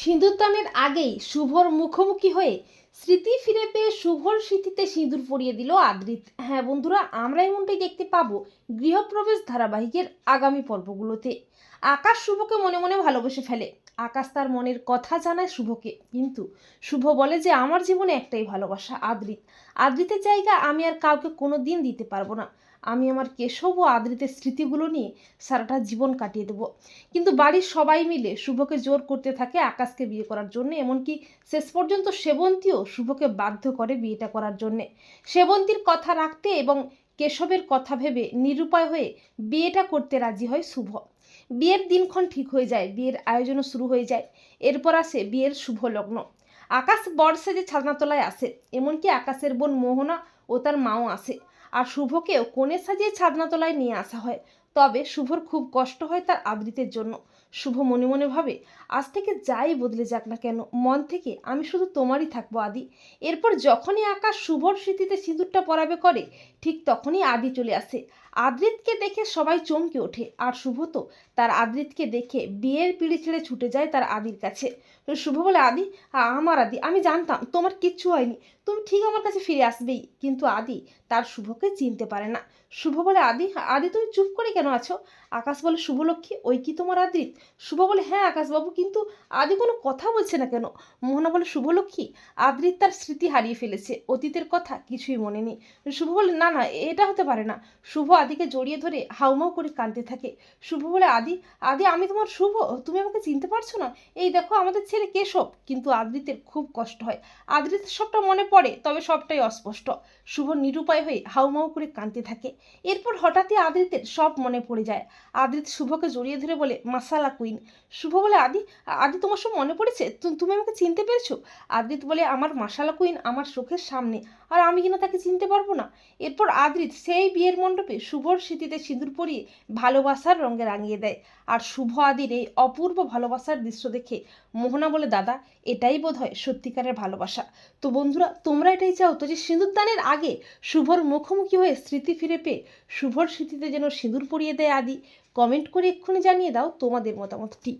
সিঁদুরদানের আগেই শুভর মুখোমুখি হয়ে স্মৃতি ফিরে পেয়ে শুভর স্মৃতিতে সিঁদুর পরিয়ে দিল আদ্রিত। হ্যাঁ বন্ধুরা, আমরা এমনটাই দেখতে পাবো গৃহপ্রবেশ ধারাবাহিকের আগামী পর্বগুলোতে। আকাশ শুভকে মনে মনে ভালোবেসে ফেলে। আকাশ তার মনের কথা জানায় শুভকে। কিন্তু শুভ বলে যে, আমার জীবনে একটাই ভালোবাসা, আদ্রিত। আদ্রিতের জায়গা আমি আর কাউকে কোনো দিন দিতে পারব না। আমি আমার কেশব ও আদ্রিতের স্মৃতিগুলো নিয়ে সারাটা জীবন কাটিয়ে দেবো। কিন্তু বাড়ির সবাই মিলে শুভকে জোর করতে থাকে আকাশকে বিয়ে করার জন্য, এমনকি শেষ পর্যন্ত সেবন্তীও শুভকে বাধ্য করে বিয়েটা করার জন্যে। সেবন্তীর কথা রাখতে এবং কেশবের কথা ভেবে নিরুপায় হয়ে বিয়েটা করতে রাজি হয় শুভ। বিয়ের দিনক্ষণ ঠিক হয়ে যায়, বিয়ের আয়োজনও শুরু হয়ে যায়। এরপর আসে বিয়ের শুভ লগ্ন। আকাশ বর্ষে যে ছাদনাতলায় আসে, এমনকি আকাশের বোন মোহনা ও তার মাও আসে। আর শুভকেও কোণে সাজিয়ে ছাদনাতলায় নিয়ে আসা হয়। তবে শুভর খুব কষ্ট হয় তার আবৃতের জন্য। শুভ মনে মনে ভাবে, আজ থেকে যাই বদলে যাক না কেন? মন থেকে আমি শুধু তোমারই থাকব আদি। এরপর যখনই আকাশ শুভর স্মৃতিতে সিঁদুরটা পরাবে করে, ঠিক তখনই আদি চলে আসে। আদৃতকে দেখে সবাই চমকে ওঠে, আর শুভ তো তার আদৃতকে দেখে বিয়ের পিড়ি ছেড়ে ছুটে যায় তার আদির কাছে। শুভ বলে, আদি, আমার আদি, আমি জানতাম তোমার কিচ্ছু হয়নি। তুমি ঠিক আমার কাছে ফিরে আসবেই। কিন্তু আদি তার শুভকে চিনতে পারে না। শুভ বলে, আদি আদি, তুমি চুপ করে কেন আছো? আকাশ বলে, শুভলক্ষ্মী, ওই কি তোমার আদ্রিত শুভ বলে হ্যাঁ আকাশবাবু, কিন্তু আদি কোনো কথা বলছে না কেন? মোহনা বলে, শুভলক্ষ্মী আদ্রিত তার স্মৃতি হারিয়ে ফেলেছে। অতীতের কথা কিছুই মনে নেই। শুভ বলে, না না, এটা হতে পারে না। শুভ আদিকে জড়িয়ে ধরে হাউমাউ করে কাঁদতে থাকে। শুভ বলে, আদি আদি, আমি তোমার শুভ? তুমি আমাকে চিনতে পারছ না? এই দেখো, আমাদের ছেলে কেশব, কিন্তু আদ্রিতের খুব কষ্ট হয়। আদ্রিতের সবটা মনে পড়ে, তবে সবটাই অস্পষ্ট। শুভ নিরুপায় হয়ে হাউমাউ করে কাঁদতে থাকে। এরপর হঠাৎই আদ্রিতের সব মনে পড়ে যায়। আদ্রিত শুভকে জড়িয়ে ধরে বলে, মাসালা কুইন, শুভ বলে আদি আদি তোমার সব মনে পড়েছে? তুমি আমাকে চিনতে পেরেছ? আদ্রিত বলে, আমার মাসালা কুইন আমার চোখের সামনে, আর আমি কিনা তাকে চিনতে পারব না। এরপর আদ্রিত সেই বিয়ের মণ্ডপে শুভর স্মৃতিতে সিঁদুর পরিয়ে ভালোবাসার রঙে রাঙিয়ে দেয়। আর শুভ আদির এই অপূর্ব ভালোবাসার দৃশ্য দেখে মোহনা বলে, দাদা, এটাই বোধ হয় সত্যিকারের ভালোবাসা। তো বন্ধুরা, তোমরা এটাই চাও তো যে সিঁদুরদানের আগে শুভর মুখোমুখি হয়ে স্মৃতি ফিরে পেয়ে শুভর স্মৃতিতে যেন সিঁদুর পরিয়ে দেয় আদি। কমেন্ট করে এক্ষুনি জানিয়ে দাও তোমাদের মতামতটি।